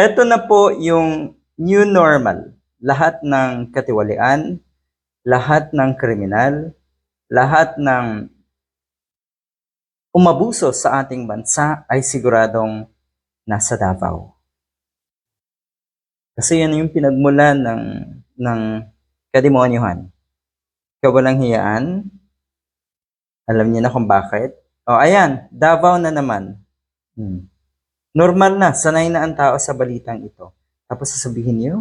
Ito na po yung new normal. Lahat ng katiwalian, lahat ng kriminal, lahat ng umabuso sa ating bansa ay siguradong nasa Davao. Kasi yan yung pinagmulan ng, ng kademonyuhan. Kawalang hiyaan. Alam niyo na kung bakit. O ayan, Davao na naman. Hmm. Normal na, sanay na ang tao sa balitang ito. Tapos sasabihin niyo,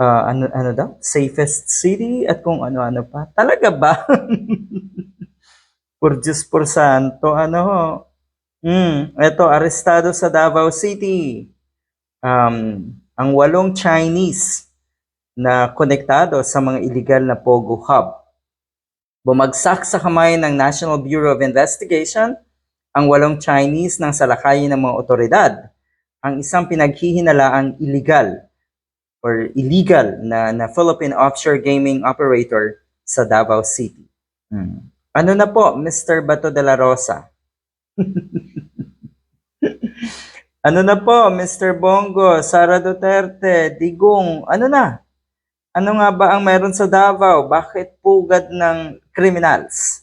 ah, ano, ano daw? Safest city at kung ano-ano pa. Talaga ba? por Diyos por santo, ano ho? Hmm, eto, arestado sa Davao City. Um, ang walong Chinese na konektado sa mga illegal na Pogo Hub. Bumagsak sa kamay ng National Bureau of Investigation ang walong Chinese ng salakayin ng mga otoridad. Ang isang pinaghihinalaang illegal or illegal na, na Philippine offshore gaming operator sa Davao City. Hmm. Ano na po, Mr. Bato de la Rosa? ano na po, Mr. Bongo, Sara Duterte, Digong, ano na? Ano nga ba ang meron sa Davao? Bakit pugad ng criminals?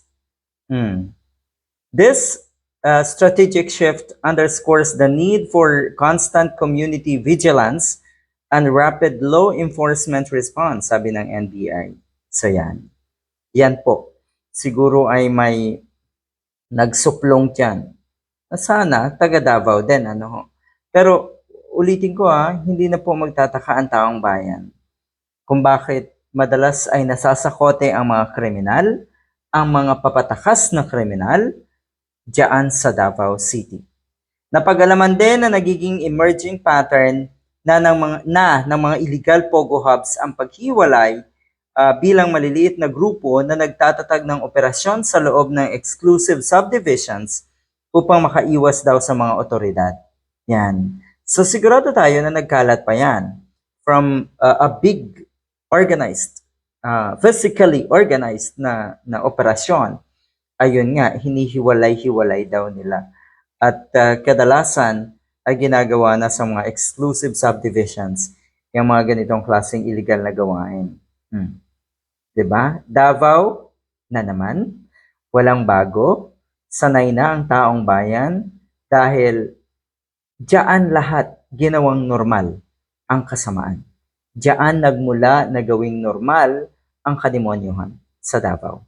Hmm. This strategic shift underscores the need for constant community vigilance and rapid law enforcement response, sabi ng NBI. So yan. Yan po. Siguro ay may nagsuplong. Na Sana, taga Davao din, ano ho. Pero ulitin ko ha, hindi na po magtataka ang taong bayan kung bakit madalas ay nasasakote ang mga kriminal, ang mga papatakas na kriminal, diyan sa Davao City. Napag-alaman din na nagiging emerging pattern na ng mga, na ng mga illegal pogo hubs ang paghiwalay ah, bilang maliliit na grupo na nagtatatag ng operasyon sa loob ng exclusive subdivisions upang makaiwas daw sa mga otoridad. Yan. So sigurado tayo na nagkalat pa yan from ah, a big organized, ah, physically organized na, na operasyon ayun nga, hinihiwalay-hiwalay daw nila. At uh, kadalasan ay ginagawa na sa mga exclusive subdivisions yung mga ganitong klaseng illegal na gawain. Hmm. ba? Davao na naman, walang bago, sanay na ang taong bayan dahil diyan lahat ginawang normal ang kasamaan. Diyan nagmula na gawing normal ang kademonyuhan sa Davao.